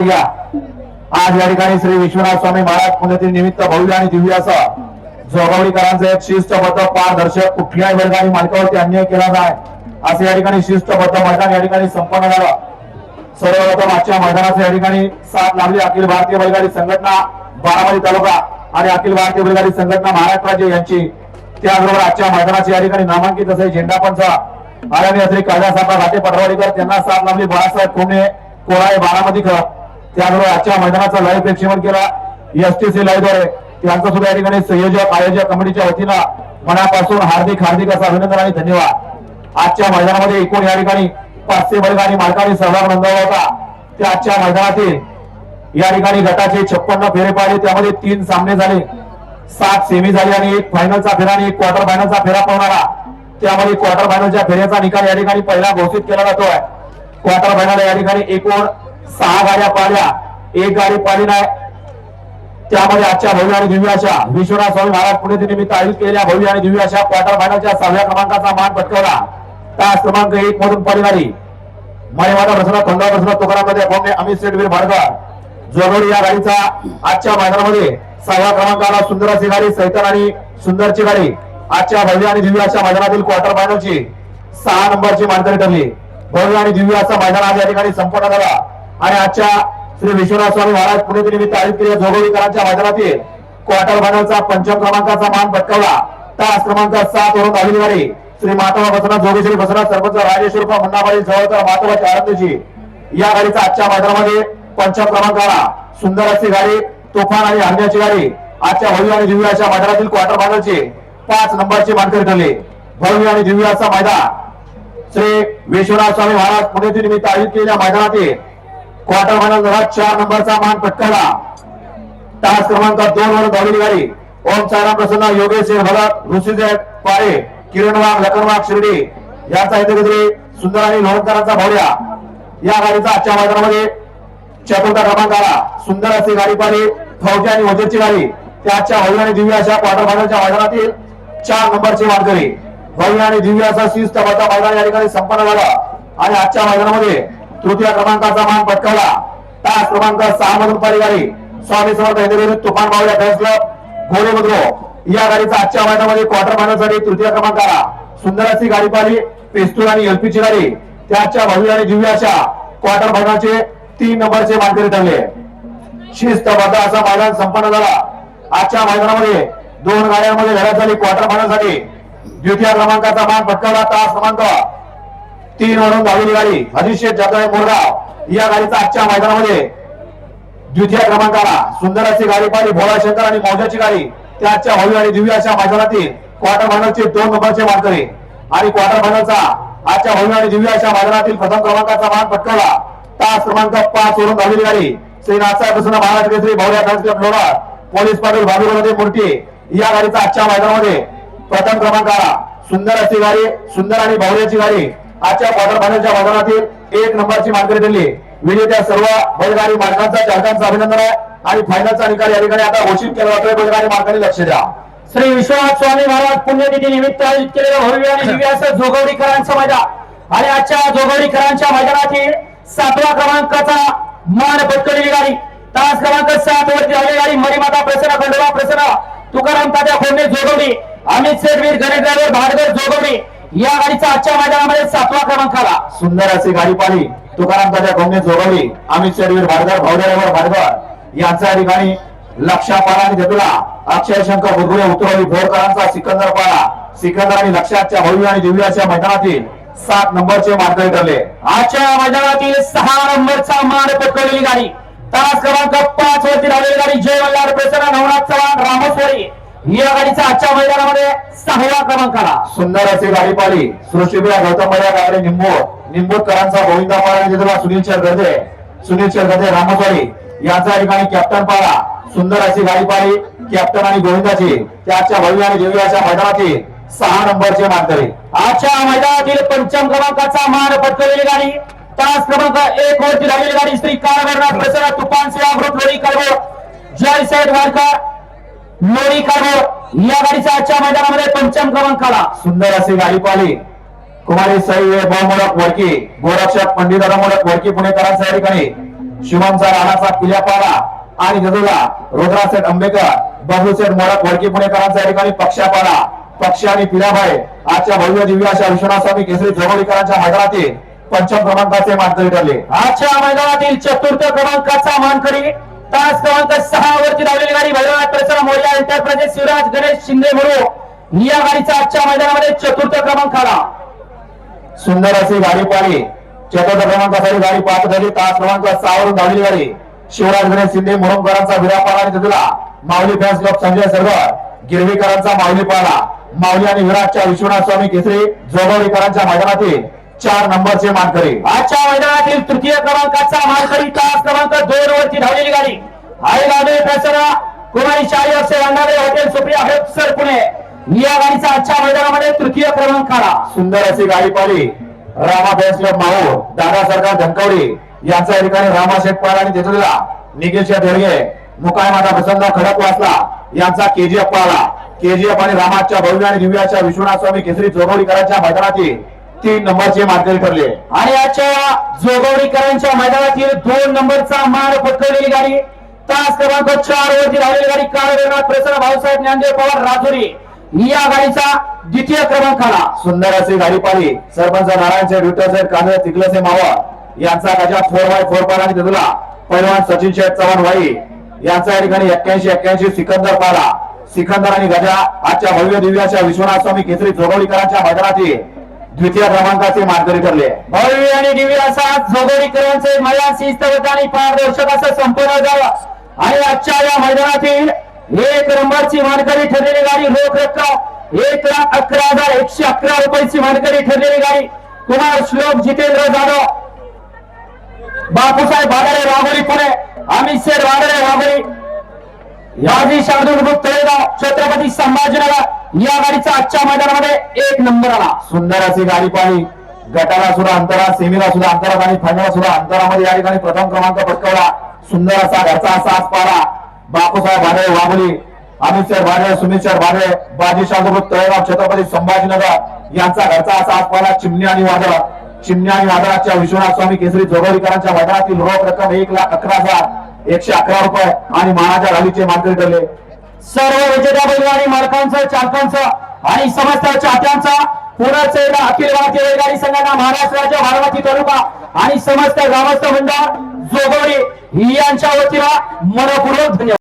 या. आज या ठिकाणी श्री विश्वनाथ स्वामी महाराज पुण्यातील निमित्त भव्य आणि दिव्य असं जोगवडीकरांचं एक शिस्तबद्ध पारदर्शक कुठल्याही वर्गाने मालकावरती अन्याय केला जाय असं या ठिकाणी शिस्तबद्ध मैदान या ठिकाणी संपन्न झालं. सर्वप्रथम आजच्या मैदानाचं या ठिकाणी साथ लाभली अखिल भारतीय बैलगाडी संघटना बारामती तालुका आणि अखिल भारतीय बैलगाडी संघटना महाराष्ट्र राज्य यांची. त्याचबरोबर आजच्या मैदानाची या ठिकाणी नामांकित असे झेंडा पंच आदरणीय श्री काळासाहेब राजे पटवाडीकर त्यांना साथ लाभली बाळासाहेब कोणे कोराळे बारामतीकर त्याबरोबर आजच्या मैदानाचा लाईव्ह प्रक्षेपण केला. एसटीसी लाईव्हद्वारे त्यांचं सुद्धा या ठिकाणी संयोजक आयोजक कमिटीच्या वतीनं मनापासून हार्दिक हार्दिक असं अभिनंदन आणि धन्यवाद. आजच्या मैदानामध्ये एकूण या ठिकाणी पाचशे बैलगाडी मालकांनी सहभाग नोंदवला होता. त्या आजच्या मैदानातील या ठिकाणी गटाचे छप्पन्न फेरे पाहिले. त्यामध्ये तीन सामने झाले. सात सेमी झाले आणि एक फायनलचा फेरा आणि एक क्वार्टर फायनलचा फेरा पावणारा त्यामध्ये क्वार्टर फायनलच्या फेऱ्याचा निकाल या ठिकाणी पहिला घोषित केला जातोय. क्वार्टर फायनल या ठिकाणी एकूण सहा गाड्या पाडल्या. एक गाडी पाडली नाही. त्यामध्ये आजच्या भव्य आणि दिव्य अशा विश्वनाथ स्वामी महाराज पुणे निमित्त आयोजित केलेल्या भव्य आणि दिव्य अशा क्वार्टर फायनलच्या सहाव्या क्रमांकाचा मान पटकावला. तास क्रमांक एक मधून पडणारी मरेवाडा बसला खंडा बसला तुकारामध्ये कोंबणे अमित सेठवीर भाडकर. जोगोडी या गाडीचा आजच्या मैदानामध्ये सहाव्या क्रमांकाला सुंदर अशी गाडी सैतान आणि सुंदरची गाडी आजच्या भव्य आणि दिव्य अशा मैदानातील क्वार्टर फायनलची सहा नंबरची मानकरी ठरली. भव्य आणि दिव्य असा मैदान आज या ठिकाणी संपन्न झाला. आणि आजच्या श्री विश्वनाथ स्वामी महाराज पुणे निमित्त आयोजित केलेल्या जोगोडीकरांच्या मैदानातील क्वार्टर फायनलचा पंचम क्रमांकाचा मान पटकावला. तास क्रमांक सात वरून आलेली श्री मातवा बसना जोगेश्वरी बसना सरपंच राजेश्वर मुन्नाबाई जवळकर मातोबाची आनंदची या गाडीचा आजच्या मैदानामध्ये पंचम क्रमांकाला सुंदर अशी गाडी तोफान आणि हरण्याची गाडी आजच्या भव्य आणि दिव्याच्या अशा मैदानातील क्वार्टर फायनलचे पाच नंबरचे मानकरी ठरले. भव्य आणि दिव्याचा मैदान. श्री विश्वनाथ स्वामी महाराज पुणे निमित्त आयोजित केलेल्या मैदानातील क्वार्टर फायनल झाला चार नंबरचा मान पटकावला. तास क्रमांक दोन वर धावली गाडी ओम सायराम प्रसन्न योगेश भरत ऋषीजय पाळे किरण वाघ लखन वाघ शिर्डी. यांचा इथे सुंदर आणि लोणकरांचा भावड्या. या गाडीचा आजच्या मैदानामध्ये चतुर्थ क्रमांक आला. सुंदर अशी गाडी पाहिली. फौजी आणि वजीरची गाडी. त्याच्या भव्य आणि दिव्य अशा क्वार्टर फायनलच्या मैदानातील चार नंबरची मानकरी भव्य आणि दिव्य असा शिस्त मैदान या ठिकाणी संपन्न झाला. आणि आजच्या मैदानामध्ये तृतीय क्रमांकाचा मान पटकावला. तास क्रमांक सहा मधून पारी गाडी स्वामी समर्थ हैदराबाद तुफान बावल्या फॅन्स क्लब घोडे बुद्रो या गाडीचा आजच्या मैदानामध्ये क्वार्टर फायनल तृतीय क्रमांकाला सुंदर अशी गाडी पाहिली पेस्तूल आणि एलपीची गाडी त्याच्या भव्य आणि दिव्य क्वार्टर फायनलचे तीन नंबरचे मानकरी ठरले. शिस्तबद्ध असा मैदान संपन्न झाला. आजच्या मैदानामध्ये दोन गाड्यांमध्ये लढत झाली क्वार्टर फायनलसाठी द्वितीय क्रमांकाचा मान पटकावला. तास क्रमांक तीन वरून धावलेली गाडी. हरिशेठ जाधव मोरगाव या गाडीचा आजच्या मैदानामध्ये द्वितीय क्रमांकाला. सुंदर अशी गाडी पाहिली भोळा शंकर आणि मौजाची गाडी. त्या आजच्या भव्य आणि दिव्य अशा मैदानातील क्वार्टर फायनलचे दोन नंबरचे मानकरी. आणि क्वार्टर फायनलचा आजच्या भव्य आणि दिव्य अशा मैदानातील प्रथम क्रमांकाचा मान पटकावला. तास क्रमांक पाच वरून धावलेली गाडी. श्री नाथसाहेब प्रसन्न Maharashtra Kesari Bhavdya fans club Lonar. Police Patil भाभी मूर्ती. या गाडीचा आजच्या मैदानामध्ये प्रथम क्रमांकाला सुंदर अशी गाडी सुंदर आणि भावड्याची गाडी. आजच्या क्वार्टर फायनलच्या मैदानातील एक नंबरची मानकरी ठरली विजेत्या सर्व बैलगाडी मालकांचा चालकांचं अभिनंदन आहे. आणि फायनलचा निकाल या ठिकाणी आता घोषित केला जातोय. बैलगाडी मालकांनी लक्ष द्या. श्री विश्वनाथ स्वामी महाराज पुण्यतिथी निमित्त आयोजित केलेलं भव्य आणि दिव्य असं जोगवडीकरांचं मैदान. आणि आजच्या जोगवडीकरांच्या मैदानातील सातवा क्रमांकाचा मान पटकवलेली गाडी. तास क्रमांक सात वरती आलेली गाडी मरीमाता प्रसन्न खंडोबा प्रसन्न तुकाराम तात्या खोंडे जोगवडी अमित शेठवीर गणेश ड्रायव्हर जोगवडी या गाडीचा आजच्या मैदानामध्ये सातवा क्रमांक आला सुंदर असे गाडी पाहिली. तुकाराम दादा गोंगे जोगवली अमित शरीर भारदार भावड्यावर भारदार यांचा ठिकाणी लक्षा पाला आणि जतुला अक्षय शंकर बुरगुडे उतरवली. भोरकरांचा सिकंदर पाला. सिकंदर आणि लक्षाच्या भव्य आणि दिव्याच्या मैदानातील सात नंबरचे मानकरी ठरले. आजच्या मैदानातील सहा नंबरचा मान पटकवलेली गाडी. तास क्रमांक पाच वरती राहिलेली गाडी. जय मल्हार प्रसन्न नवनाथ चव्हाण रामस्वरी या गाडीचा आजच्या मैदानामध्ये सहाव्या क्रमांकाला सुंदर अशी गाडी पाहिली सृष्टीप्रिया गौतम मैया काकडे निंबूर निंबूरकरांचा गोविंदा जतुला सुनील गर्दे सुनील गर्दे रामस्वाडी यांचा या ठिकाणी कॅप्टन पाला सुंदर अशी गाडी पाहिली कॅप्टन आणि गोविंदाची. त्याच्या भव्य आणि दिव्य अशा मैदानातील सहा नंबरचे मानकरी. आजच्या मैदानातील पंचम क्रमांकाचा मान पटकवलेली गाडी. तास क्रमांक एक वरती राहिलेली गाडी. श्री कारवरनाथ प्रसन्न तुफान सेवा ग्रुप लोणी कारवो जय साहेब वारकर. लोणी काढो या गाडीचा आजच्या मैदानामध्ये पंचम क्रमांकाला सुंदर असे गाडी पाहिली. कुमारी सई बहुमोडक वडकी गोरक्षक पंडित मोडक वडकी पुणेकरांच्या या ठिकाणी. शिवमचा राणाचा पिल्यापाडा आणि जदुला रुद्रासेठ आंबेकर बाबूसेठ मोडक वडकी पुणेकरांचा या ठिकाणी पक्षापाडा. पक्ष आणि पिलाभाई आजच्या भव्य दिव्य अशा विश्वनाथस्वामी केसरी जोगोलीकरांच्या मैदानातील पंचम क्रमांकाचे मानकरी ठरले. आजच्या मैदानातील चतुर्थ क्रमांकाचा मानकरी तास क्रमांक सहा वरती धावलेली गाडी भैरवनाथ प्रसन्न मोर्या एंटरप्राइजेस शिवराज गणेश शिंदे म्हणू या गाडीचा आजच्या मैदानामध्ये चतुर्थ क्रमांक आला. सुंदर अशी गाडी पाहिली. चतुर्थ क्रमांकासाठी गाडी पाच झाली तास क्रमांक सहा वरून धावलेली गाडी. शिवराज गणेश शिंदे मुरुमकरांचा विरापाडा आणि तिथला माऊली फॅन्स क्लब संजय सरगर गिरवीकरांचा माऊली पाडा माऊली आणि विराटच्या विश्वनाथ स्वामी केसरी जोगवलीकरांच्या मैदानातील चार नंबरचे मानकरी. आजच्या मैदानातील तृतीय क्रमांकाचा मानकरी तास क्रमांक दोन वरती धावलेली गाडी. आई गाडी प्रसन्न कुमारी शाही असे अंडारे हॉटेल सुप्रिया हेप्सर पुणे. या गाडीचा आजच्या मैदानामध्ये तृतीय क्रमांक आला सुंदर अशी गाडी पाहिली. रामा क्लब माहूर दादा सरकार धनकवडी. यांचा या ठिकाणी रामा शेटपाल आणि तेजुलीला निखिल देडगे मुकाय माता प्रसन्न खडक वाचला यांचा केजीएफ पाहला केजीएफ आणि रामाच्या भव्य आणि दिव्याच्या विश्वनाथ स्वामी केसरी जोगवडीकरांच्या मैदानातील तीन नंबरचे मानकरी ठरले आणि आजच्या जोगवडीकरांच्या मैदानातील दोन नंबरचा मान पटकवलेली गाडी. तास क्रमांक चार वरती धावलेली गाडी कारणात प्रसन्न भाऊसाहेब ज्ञानदेव पवार राजुरी. या गाडीचा द्वितीय क्रमांक आला. सुंदर अशी गाडी पाहिली. सरपंच नारायणचे विठ्ठल साहेब कांदळे तिकलसे मावा यांचा गजा फोर बाय फोर पाला आणि तेजुला पैलवान सचिन शेठ चव्हाण वाई. यांचा या ठिकाणी एक्क्याऐंशी एक्क्याऐंशी सिकंदर पाला. सिकंदर आणि गजा आजच्या भव्य दिव्याच्या विश्वनाथ स्वामी केसरी जोगवडीकरांच्या मैदानातील द्वितीय क्रमांकाचे मानकरी ठरले. भव्य आणि दिव्य असा जोगवडीकरांचे मैदान शिस्तबद्ध आणि पारदर्शक असं संपूर्ण झालं. आणि आजच्या या मैदानातील एक नंबरची मानकरी ठरलेली गाडी रोख रक्कम एक लाख अकरा हजार एकशे अकरा रुपयाची मानकरी ठरलेली गाडी कुमार श्लोक जितेंद्र जाधव. बापूसाहेब भागारे राघोरी पुणे अमित शेठ भागारे राघोरी याजी शार्दूल ग्रुप तळेगाव छत्रपती संभाजीनगर. या गाडीचा आजच्या मैदानामध्ये एक नंबर आला. सुंदर अशी गाडी पाहिली. गटाला सुद्धा अंतरात सेमीला सुद्धा अंतरात आणि फायनला सुद्धा अंतरामध्ये या ठिकाणी प्रथम क्रमांक पटकावला. सुंदर असा घरचा असा आज पारा. बापूसाहेब भाडे वाबुली अमित सर भाडे सुमित सर भाडे बाजी शाहरुख तळेगाव छत्रपती संभाजीनगर यांचा घरचा असा आज पारा. चिमणी आणि वादळ. चिमण्या आणि वादळाच्या विश्वनाथ स्वामी केसरी जोगवलीकरांच्या वादळातील रोख रक्कम एक लाख अकरा हजार एकशे अकरा रुपये आणि मानाच्या रॅलीचे मानकरी ठरले. सर्व विजेत्या बैलगाडी मालकांचं चालकांचं आणि समस्त चाहत्यांचा पुनर्च एकदा अखिल भारतीय बैलगाडी संघाचा महाराष्ट्र राज्य भारवाची तालुका आणि समस्त ग्रामस्थ मंडळ जोगवडे यांच्या वतीला मनपूर्वक धन्यवाद.